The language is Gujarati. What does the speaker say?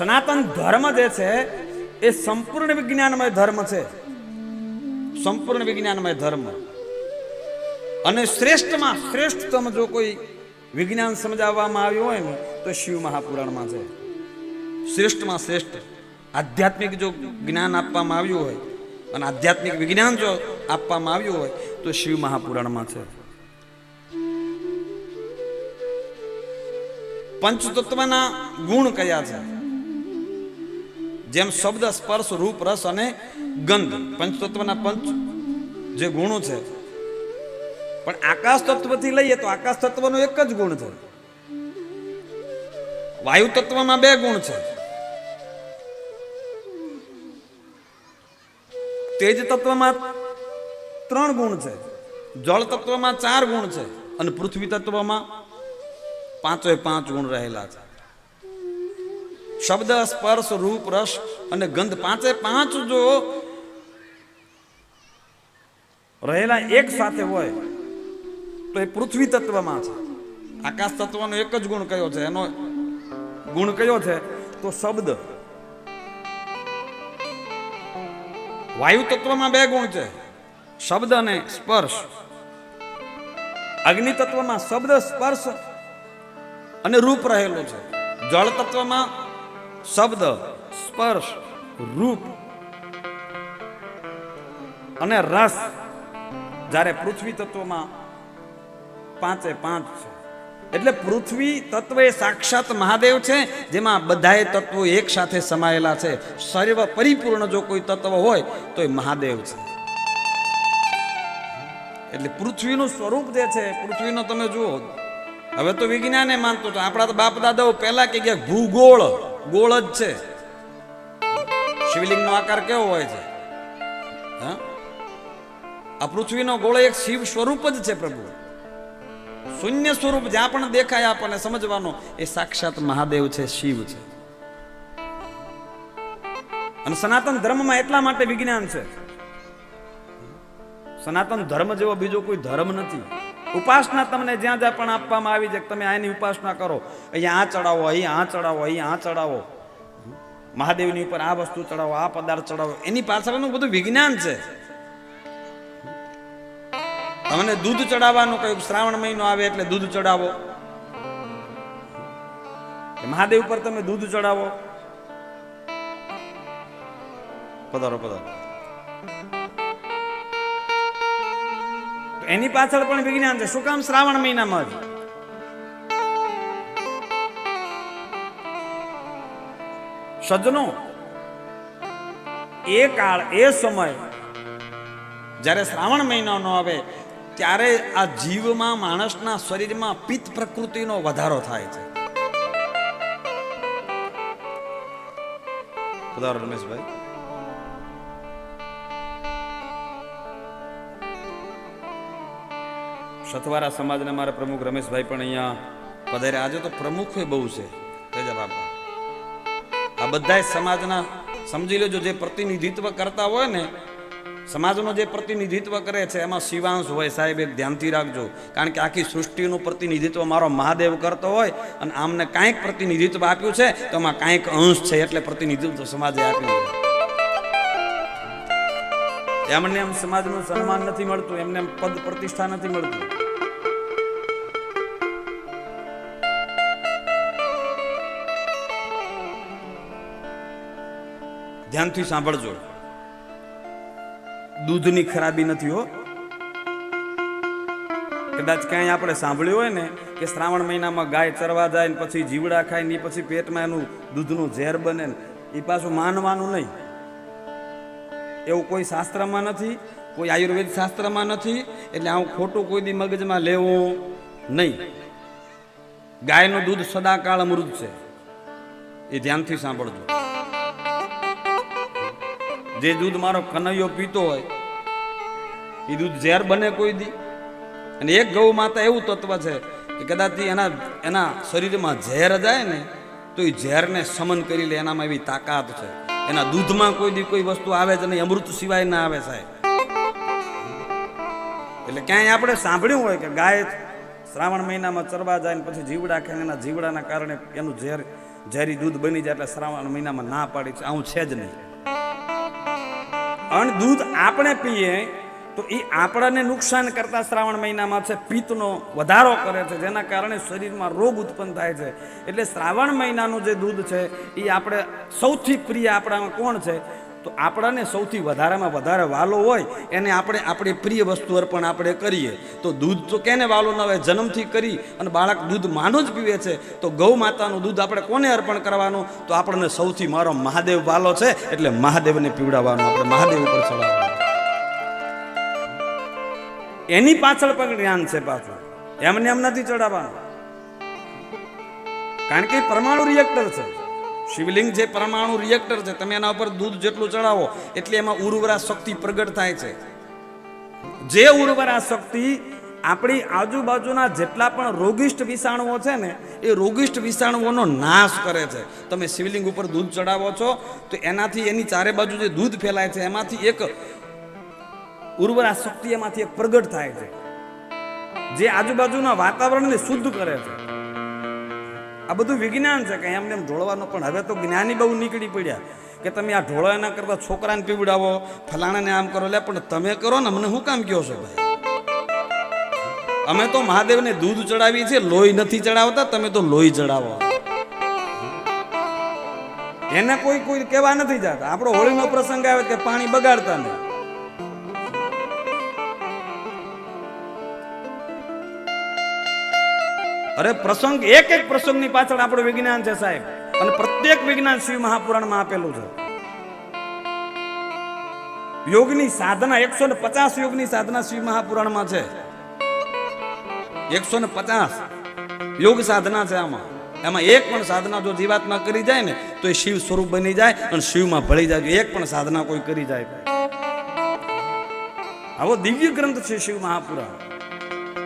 સનાતન ધર્મ જે છે, એ સંપૂર્ણ વિજ્ઞાનમય ધર્મ છે. સંપૂર્ણ વિજ્ઞાનમય ધર્મ. અને શ્રેષ્ઠમાં શ્રેષ્ઠતમ જો કોઈ વિજ્ઞાન સમજાવવામાં આવ્યું હોય ને, તો શિવ મહાપુરાણમાં છે. શ્રેષ્ઠમાં શ્રેષ્ઠ. આધ્યાત્મિક જો જ્ઞાન આપવામાં આવ્યું હોય, અને આધ્યાત્મિક વિજ્ઞાન જો આપવામાં આવ્યું હોય, તો શિવ મહાપુરાણમાં છે. પંચતત્વના ગુણ કયા છે? જેમ શબ્દ, સ્પર્શ, રૂપ, રસ અને ગંધ. પંચતત્વના પંચ જે ગુણો છે. પણ આકાશ તત્વથી લઈએ તો આકાશ તત્વનો એક જ ગુણ છે. વાયુ તત્વમાં બે ગુણ છે. તેજ તત્વમાં ત્રણ ગુણ છે. જળ તત્વમાં ચાર ગુણ છે. અને પૃથ્વી તત્વમાં પાંચે પાંચ ગુણ રહેલા છે. શબ્દ, સ્પર્શ, રૂપ, રસ અને ગંધ પાંચે પાંચ જો રહેલા એક સાથે હોય, તો એ પૃથ્વી તત્વમાં છે. આકાશ તત્વનો એક જ ગુણ કયો છે? એનો ગુણ કયો છે? તો શબ્દ. વાયુ તત્વમાં બે ગુણ છે. શબ્દ અને સ્પર્શ. અગ્નિ તત્વમાં શબ્દ, સ્પર્શ અને રૂપ રહેલું છે. જળ તત્વમાં શબ્દ, સ્પર્શ, રૂપ અને રસ જ્યારે પૃથ્વી તત્વમાં પાંચે પાંચ છે. એટલે પૃથ્વી તત્વ એ સાક્ષાત મહાદેવ છે, જેમાં બધાએ તત્વો એક સાથે સમાયેલા છે. સર્વ પરિપૂર્ણ જો કોઈ તત્વ હોય તો એ મહાદેવ છે. એટલે પૃથ્વીનું સ્વરૂપ જે છે, પૃથ્વીનો તમે જુઓ. હવે તો વિજ્ઞાને માનતો હતો આપણા તો બાપ દાદાઓ પહેલા કે ગયા, ભૂગોળ. ગોળ જ છે. શિવલિંગનો આકાર કેવો હોય છે? હા? આ પૃથ્વીનો ગોળ એક શિવ સ્વરૂપ જ છે પ્રભુ. શૂન્ય સ્વરૂપ જ્યાં પણ દેખાય આપણને સમજવાનો, એ સાક્ષાત મહાદેવ છે, શિવ છે. અને સનાતન ધર્મમાં એટલા માટે વિજ્ઞાન છે. સનાતન ધર્મ જેવો બીજો કોઈ ધર્મ નથી. ઉપાસના તમને જ્યાં જ્યાં પણ આપવામાં આવી છે તમે આની ઉપાસના કરો. અહીંયા આ ચડાવો, અહીંયા આ ચડાવો, અહીંયા આ ચડાવો. મહાદેવની ઉપર આ વસ્તુ ચડાવો, આ પદાર્થ ચડાવો. એની પાછળનું બધું વિજ્ઞાન છે. તમને દૂધ ચડાવવાનું કયું શ્રાવણ મહિનો આવે એટલે દૂધ ચડાવો. મહાદેવ પર તમે દૂધ ચડાવો. પધારો પધારો. એની પાછળ પણ વિજ્ઞાન છે. શું કામ શ્રાવણ મહિનામાં જ? સજનો એ કાળ, એ સમય, જ્યારે શ્રાવણ મહિનો ન આવે, ત્યારે આ જીવમાં, માણસના શરીરમાં પિત્ત પ્રકૃતિનો વધારો થાય છે. રમેશભાઈ. સથવારા સમાજના મારા પ્રમુખ રમેશભાઈ પણ અહીંયા પધાર્યા. આજે તો પ્રમુખે બહુ છે. તેજા બાપા, આ બધા સમાજના, સમજી લેજો, જે પ્રતિનિધિત્વ કરતા હોય ને, સમાજનો જે પ્રતિનિધિત્વ કરે છે, એમાં શિવાંશ હોય, સાહેબ એક ધ્યાનથી રાખજો. કારણ કે આખી સૃષ્ટિનું પ્રતિનિધિત્વ મારો મહાદેવ કરતો હોય અને આમને કાંઈક પ્રતિનિધિત્વ આપ્યું છે, તો એમાં કાંઈક અંશ છે, એટલે પ્રતિનિધિત્વ સમાજે આપ્યું છે. એમને એમ સમાજનું સન્માન નથી મળતું, એમને એમ પદ પ્રતિષ્ઠા નથી મળતું. ધ્યાનથી સાંભળજો. દૂધની ખરાબી નથી હો. કદાચ ક્યાંય આપણે સાંભળ્યું હોય ને કે શ્રાવણ મહિનામાં ગાય ચરવા જાય ને પછી જીવડા ખાય ને પછી પેટમાં એનું દૂધનું ઝેર બને ને એ પાછું માનવાનું નહીં. એવું કોઈ શાસ્ત્રમાં નથી, કોઈ આયુર્વેદ શાસ્ત્રમાં નથી, એટલે આવું ખોટું કોઈ દી મગજમાં લેવું નહીં. ગાયનું દૂધ સદાકાળ અમૃત છે. એ ધ્યાનથી સાંભળજો. જે દૂધ મારો કનૈયો પીતો હોય, એ દૂધ ઝેર બને કોઈ દી. અને એક ગૌ માતા એવું તત્વ છે કે કદાચ એના એના શરીરમાં ઝેર જાય ને, તો એ ઝેરને સમન કરી લે, એનામાં એવી તાકાત છે. એના દૂધમાં કોઈ દી કોઈ વસ્તુ આવે જ નહીં, અમૃત સિવાય ના આવે સાહેબ. એટલે ક્યાંય આપણે સાંભળ્યું હોય કે ગાય શ્રાવણ મહિનામાં ચરવા જાય ને પછી જીવડા ખાય એના જીવડાના કારણે એનું ઝેર ઝેરી દૂધ બની જાય એટલે શ્રાવણ મહિનામાં ના પાડી છે. આવું છે જ નહીં. અને દૂધ આપણે પીએ તો એ આપણાને નુકસાન કરતા શ્રાવણ મહિનામાં છે, પિત્તનો વધારો કરે છે, જેના કારણે શરીરમાં રોગ ઉત્પન્ન થાય છે. એટલે શ્રાવણ મહિનાનું જે દૂધ છે એ આપણે સૌથી પ્રિય આપણામાં કોણ છે? તો આપણાને સૌથી વધારેમાં વધારે વાલો હોય, એને આપણે આપણી પ્રિય વસ્તુ અર્પણ આપણે કરીએ. તો દૂધ તો કેને વાલો ન હોય? જન્મથી કરી અને બાળક દૂધ માનું જ પીવે છે. તો ગૌ માતાનું દૂધ આપણે કોને અર્પણ કરવાનું? તો આપણને સૌથી મારો મહાદેવ વાલો છે, એટલે મહાદેવને પીવડાવવાનું, આપણે મહાદેવ ઉપર ચડાવવાનું. એની પાછળ પણ જ્ઞાન છે પાછું એમને એમ નથી ચડાવવાનું. કારણ કે પરમાણુ રિએક્ટર છે. શિવલિંગ જે પરમાણુ રિએક્ટર છે, તમે એના ઉપર દૂધ જેટલું ચડાવો, એટલે એમાં ઉર્વરા શક્તિ પ્રગટ થાય છે. જે ઉર્વરા શક્તિ આપણી આજુબાજુના જેટલા પણ રોગિષ્ટ વિષાણુઓ છે ને, એ રોગિષ્ટ વિષાણુઓનો નાશ કરે છે. તમે શિવલિંગ ઉપર દૂધ ચડાવો છો, તો એનાથી એની ચારે બાજુ જે દૂધ ફેલાય છે, એમાંથી એક ઉર્વરા શક્તિ એમાંથી એક પ્રગટ થાય છે. જે આજુબાજુના વાતાવરણને શુદ્ધ કરે છે. આ બધું વિજ્ઞાન છે કે એમને એમ ઢોળવાનું પણ હવે તો જ્ઞાની બહુ નીકળી પડ્યા કે તમે આ ઢોળો એના કરતા છોકરાને પીવડાવો, ફલાણાને આમ કરો, લે, પણ તમે કરો ને મને શું કામ કહો છો ભાઈ? અમે તો મહાદેવને દૂધ ચડાવીએ છીએ, લોહી નથી ચડાવતા, તમે તો લોહી ચડાવો. એને કોઈ કોઈ કહેવા નથી જતા. આપણો હોળીનો પ્રસંગ આવે કે પાણી બગાડતા નહીં. અરે પ્રસંગ, એક એક પ્રસંગની પાછળ આપણું વિજ્ઞાન છે સાહેબ. અને પ્રત્યેક વિજ્ઞાન શિવ મહાપુરાણમાં આપેલું છે. યોગની સાધના, એકસો ને પચાસ યોગની સાધના શિવ મહાપુરાણમાં છે. એકસો ને પચાસ યોગ સાધના છે આમાં. એમાં એક પણ સાધના જો જીવાત્મા કરી જાય ને, તો એ શિવ સ્વરૂપ બની જાય અને શિવમાં ભળી જાય. એક પણ સાધના કોઈ કરી જાય આવો દિવ્ય ગ્રંથ છે શિવ મહાપુરાણ.